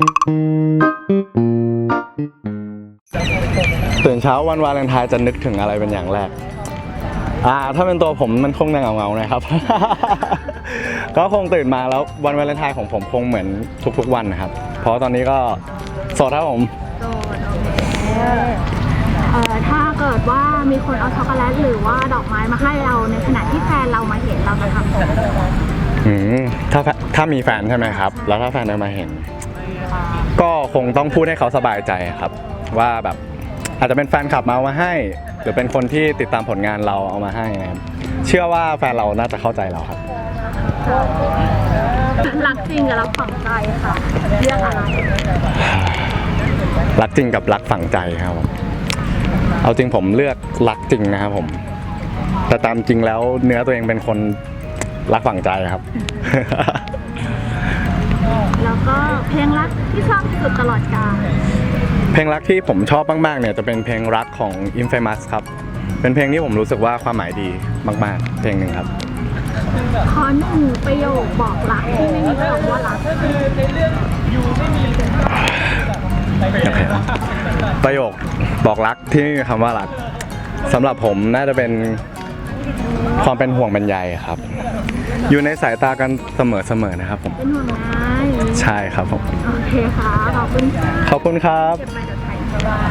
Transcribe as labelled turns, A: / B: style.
A: ตื่นเช้าวันวาเลนไทน์จะนึกถึงอะไรเป็นอย่างแรก อ่า ถ้าเป็นตัวผมมันคงจะเหงาๆหนะครับ ก็คงตื่นมาแล้ววันวาเลนไทน์ของผมคงเหมือนทุกๆวันนะครับ เพราะตอนนี้ก็โสดครับผม
B: โดนโอเคเอ่อถ้าเกิดว่ามีคนเอาช็อกโกแลตหรือว่าดอกไม้มาให้เราในขณะที่แฟนเรามาเห็นเราจะทำยังไง
A: อืมถ้าแฟถ้ามีแฟนใช่ไหมครับ แล้วถ้าแฟนเดินมาเห็น ก็คงต้องพูดให้เขาสบายใจครับ ว่าแบบอาจจะเป็นแฟนคลับมาเอามาให้ หรือเป็นคนที่ติดตามผลงานเราเอามาให้นะครับเชื่อว่าแฟนเราน่าจะเข้าใจเราครับ
B: รักจริงกับรักฝังใจค่ะเรียกอะไร
A: รักจริงกับรักฝังใจครับผมเอาจริงผมเลือกรักจริงนะครับผม แต่ตามจริงแล้วเนื้อตัวเองเป็นคนรักฝังใจครับ
B: รักที่ชอบที่สุดตลอดกาล
A: เพลงรักที่ผมชอบมากๆเนี่ยจะเป็นเพลงรักของ Infamous ครับ เป็นเพลงที่ผมรู้สึกว่าความหมายดีมาก ๆ เพลงหนึ่งครับ
B: ขอหนึ่งประโยคบอกรักที่ไม่มีคำว่ารัก
A: ประโยคบอกรักที่ไม่มีคำว่ารักสำหรับผมน่าจะเป็น ความเป็นห่วงเป็นใยครับ อยู่ในสายตากันเสมอๆนะครับผม
B: เป็นห่วงนะ
A: ใช่ครับผม
B: โอเคค่ะ ขอบคุณค่ะ
A: ขอบคุณครับ
B: เก็บไปเดี๋ยวถ่าย